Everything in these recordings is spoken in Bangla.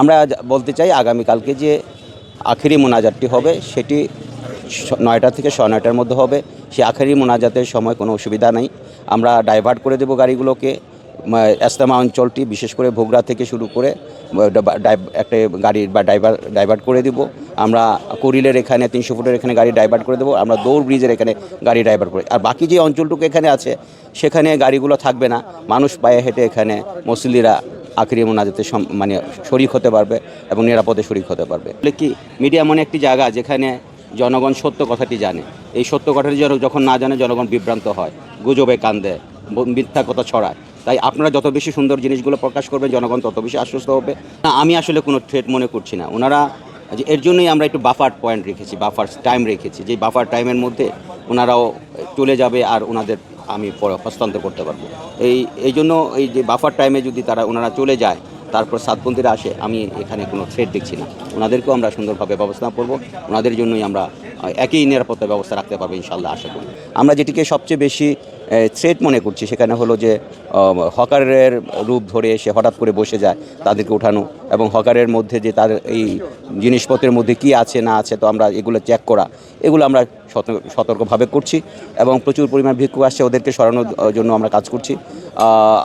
আমরা বলতে চাই আগামীকালকে যে আখেরি মোনাজাতটি হবে, সেটি নয়টা থেকে সাড়ে নয়টার মধ্যে হবে। সেই আখেরি মোনাজাতের সময় কোনো অসুবিধা নেই। আমরা ডাইভার্ট করে দেব গাড়িগুলোকে। এস্তেমা অঞ্চলটি, বিশেষ করে ভোগড়া থেকে শুরু করে একটা গাড়ির বা ড্রাইভার ডাইভার্ট করে দিব। আমরা কুরিলের এখানে, তিনশো ফুটের এখানে গাড়ি ডাইভার্ট করে দেবো। আমরা দৌড় ব্রিজের এখানে গাড়ি ডাইভার্ট করে, আর বাকি যে অঞ্চলটুকু এখানে আছে, সেখানে গাড়িগুলো থাকবে না। মানুষ পায়ে হেঁটে এখানে মুসল্লিরা আখেরি মোনাজাতে মানে শরিক হতে পারবে এবং নিরাপদে শরিক হতে পারবে। কি মিডিয়া মনে একটি জায়গা যেখানে জনগণ সত্য কথাটি জানে? এই সত্য কথাটি যখন না জানে, জনগণ বিভ্রান্ত হয়, গুজবে কান্দে, ব- মিথ্যা কথা ছড়ায়। তাই আপনারা যত বেশি সুন্দর জিনিসগুলো প্রকাশ করবেন, জনগণ তত বেশি আশ্বস্ত হবে। না, আমি আসলে কোনো থ্রেট মনে করছি না। ওনারা, যে এর জন্যই আমরা একটু বাফার পয়েন্ট রেখেছি বাফার টাইম রেখেছি। যে বাফার টাইমের মধ্যে ওনারাও চলে যাবে আর ওনাদের আমি হস্তান্তর করতে পারব। এই এই জন্য এই যে বাফার টাইমে যদি তারা ওনারা চলে যায়, তারপর সাতপন্থীরা আসে, আমি এখানে কোনো থ্রেট দেখছি না। ওনাদেরকেও আমরা সুন্দরভাবে ব্যবস্থা করব। ওনাদের জন্যই আমরা একই নিরাপত্তা ব্যবস্থা রাখতে পারব ইনশাল্লাহ আশা করি। আমরা যেটিকে সবচেয়ে বেশি থ্রেট মনে করছি সেখানে হলো যে হকারের রূপ ধরে এসে হঠাৎ করে বসে যায়, তাদেরকে ওঠানো এবং হকারের মধ্যে যে তার এই জিনিসপত্রের মধ্যে কি আছে, না আছে, তো আমরা এগুলো চেক করা, এগুলো আমরা সত- সতর্কভাবে করছি এবং প্রচুর পরিমাণ ভিক্ষু আসছে, ওদেরকে সরানোর জন্য আমরা কাজ করছি।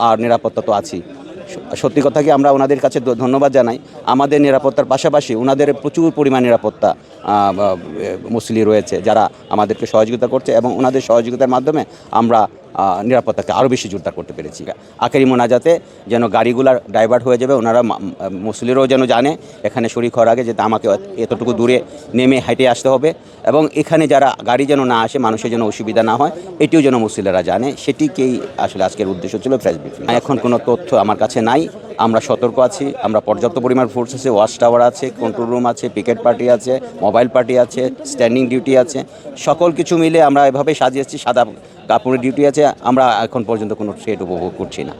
আর নিরাপত্তা তো আছি সত্যি কথা কি আমরা ওনাদের কাছে ধন্যবাদ জানাই। আমাদের নিরাপত্তার পাশাপাশি ওনাদের প্রচুর পরিমাণ নিরাপত্তা মুসলি রয়েছে, যারা আমাদেরকে সহযোগিতা করছে এবং ওনাদের সহযোগিতার মাধ্যমে আমরা নিরাপত্তাকে আরও বেশি জোরদার করতে পেরেছি। আখেরি মোনাজাতে যেন গাড়িগুলার ডাইভার্ট হয়ে যাবে, ওনারা মুসলিরও মুসলিরাও যেন জানে, এখানে শরীর হওয়ার আগে যে আমাকে এতটুকু দূরে নেমে হেঁটে আসতে হবে এবং এখানে যারা গাড়ি যেন না আসে, মানুষের যেন অসুবিধা না হয়, এটিও যেন মুসলিরা জানে, সেটিকেই আসলে আজকের উদ্দেশ্য ছিল ফ্রেস ব্রিফিং এখন কোনো তথ্য আমার কাছে নাই। আমরা সতর্ক আছি, আমরা পর্যাপ্ত পরিমাণ ফোর্স আছে ওয়াচ টাওয়ার আছে কন্ট্রোল রুম আছে পিকেট পার্টি আছে মোবাইল পার্টি আছে স্ট্যান্ডিং ডিউটি আছে, সকল কিছু মিলে আমরা এভাবে সাজিয়েছি সাদা কাপড়ের ডিউটি আছে, আমরা এখন পর্যন্ত কোনো থ্রেট উপভোগ করছি না।